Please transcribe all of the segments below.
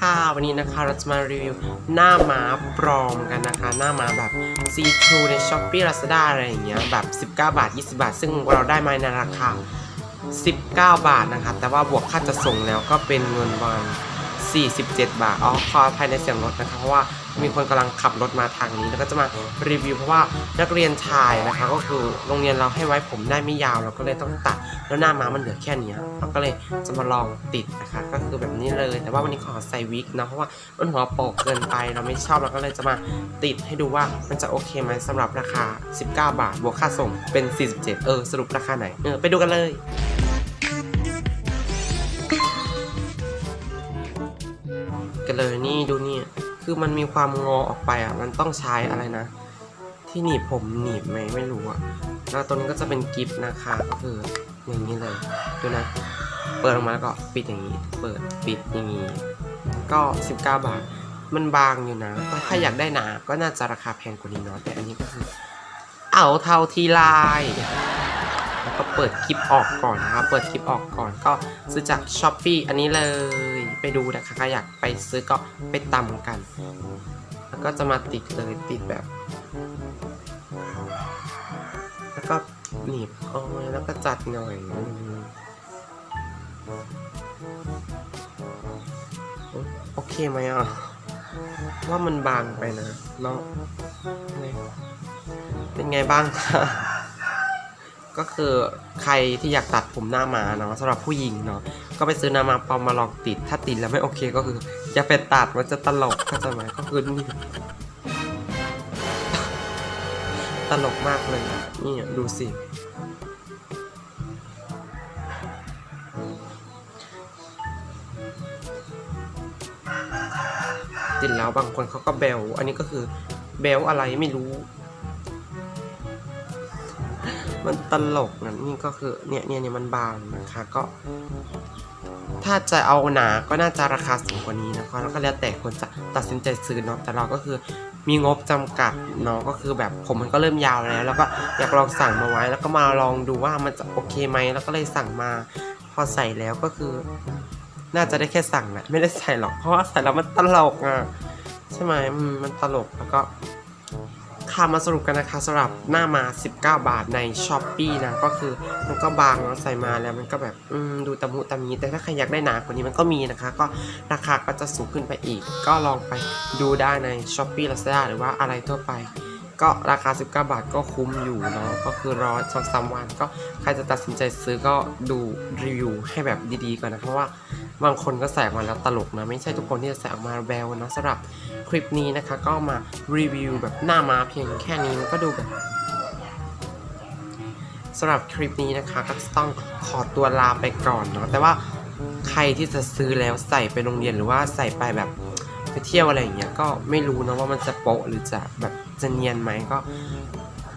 ค่ะวันนี้นะคะเราจะมารีวิวหน้าม้าปลอมกันนะคะ หน้าม้าแบบซีทูใน Shopee Lazada อะไรอย่างเงี้ยแบบ 19 บาท 20 บาท ซึ่งเราได้มาในราคา 19 บาทนะคะ แต่ว่าบวกค่าจะส่งแล้วก็เป็นเงินวัน47 บาทอ๋อขอภายในเสียงรถนะคะเพราะว่า มีคนกำลังขับรถมาทางนี้ แล้วก็จะมารีวิวเพราะว่านักเรียนชายนะคะ ก็คือโรงเรียนเราให้ไว้ผมได้ไม่ยาวเราก็เลยต้องตัดแล้วหน้าม้ามันเหลือแค่นี้เราก็เลยจะมาลองติดนะคะ ก็คือแบบนี้เลย แต่ว่าวันนี้ขอใส่วิกนะเพราะว่ามันหัวโปกเกินไปเราไม่ชอบเราก็เลยจะมาติดให้ดูว่ามันจะโอเคไหมสำหรับราคา 19 บาทบวกค่าส่งเป็น 47 เออสรุปราคาไหนเออไปดูกันเลยกันเลยนี่ดูนี่ คือมันมีความงอออกไปอะ มันต้องใช้อะไรนะ ที่หนีบผมหนีบไหมไม่รู้อะแล้วตัวนี้ก็จะเป็นกิฟต์นะคะก็คืออย่างนี้เลยดูนะ เปิดออกมาแล้วก็ปิดอย่างนี้ เปิดปิดอย่างนี้ ก็ 19 บาท มันบางอยู่นะแต่ถ้าอยากได้หนาก็น่าจะราคาแพงกว่านี้เนาะแต่อันนี้ก็คือ เอาเท่าที่ลาย แล้วก็เปิดคลิปออกก่อนนะครับเปิดคลิปออกก่อนก็ซื้อจาก s h อ p e e อันนี้เลยไปดูนะคะใครอยากไปซื้อก็ไปตำกัน แล้วก็จะมาติดเลยติดแบบ แล้วก็หนีบเอาไว้แล้วก็จัดหน่อยโอเคไหมอะว่ามันบางไปนะเนาะเป็นไงบ้างคะ ก็คือใครที่อยากตัดผมหน้ามาเนาะสำหรับผู้หญิงเนาะก็ไปซื้อหน้ามาปลอมมาลองติด ถ้าติดแล้วไม่โอเคก็คืออย่าไปตัดมันจะตลกเข้าใจไหมก็คือนี่ตลกมากเลยนี่ดูสิติดแล้วบางคนเขาก็เบล อันนี้ก็คือเบลอะไรไม่รู้ มันตลกนะนี่ก็คือเนี่ยเนี่ยเนี่ยมันบางนะคะก็ ถ้าจะเอาหนาก็น่าจะราคาสูงกว่านี้นะคะแล้วก็แล้วแต่คนจะตัดสินใจซื้อเนาะแต่เราก็คือมีงบจำกัดเนาะก็คือแบบผมมันก็เริ่มยาวแล้ว แล้วก็อยากลองสั่งมาไว้ แล้วก็มาลองดูว่ามันจะโอเคไหมแล้วก็เลยสั่งมา พอใส่แล้วก็คือ น่าจะได้แค่สั่งแหละไม่ได้ใส่หรอกเพราะว่าใส่แล้วมันตลกอะใช่ไหมมันตลกแล้วก็ ค่ะมาสรุปกันนะคะสำหรับหน้ามา 19 บาทใน s h อ p e e นะ ก็คือมันก็บางเนาะใส่มาแล้วมันก็แบบดูตะมุตะมี แต่ถ้าใครอยากได้หนากว่านี้มันก็มีนะคะ ก็ราคาก็จะสูงขึ้นไปอีก ก็ลองไปดูได้ใน s h อ p e e Lazada หรือว่าอะไรทั่วไป ก็ราคา 19 บาทก็คุ้มอยู่เนาะก็คือรอสองสามวันก็ใครจะตัดสินใจซื้อก็ดูรีวิวให้แบบดีๆก่อนนะ เพราะว่าบางคนก็ใส่ออกมาแล้วตลกนะ ไม่ใช่ทุกคนที่จะใส่ออกมาแบลนะสำหรับคลิปนี้นะคะ ก็มารีวิวแบบหน้ามาเพียงแค่นี้มันก็ดูแบบสำหรับคลิปนี้นะคะก็ต้องขอตัวลาไปก่อนเนาะแต่ว่าใครที่จะซื้อแล้วใส่ไปโรงเรียนหรือว่าใส่ไปแบบ ไปเที่ยวอะไรอย่างเงี้ยก็ไม่รู้นะว่ามันจะโปะหรือจะแบบจะเนียนไหมก็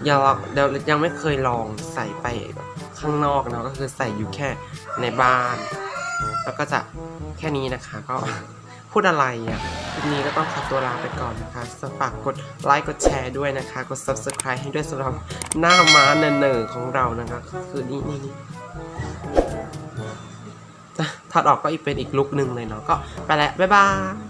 ยังเดี๋ยวยังไม่เคยลองใส่ไปแบบข้างนอกนะก็คือใส่อยู่แค่ในบ้าน แล้วก็จะแค่นี้นะคะ ก็พูดอะไรอะคลิปนี้ก็ต้องขอตัวลาไปก่อนนะคะฝากกดไลค์กดแชร์ด้วยนะคะ กด subscribe ให้ด้วยสำหรับหน้าม้าเนอๆของเรานะคะก็คือนี่นี่นี่ถอดออกก็อีกเป็นอีกลุกหนึ่งเลยเนาะก็ไปแล้วบ๊ายบาย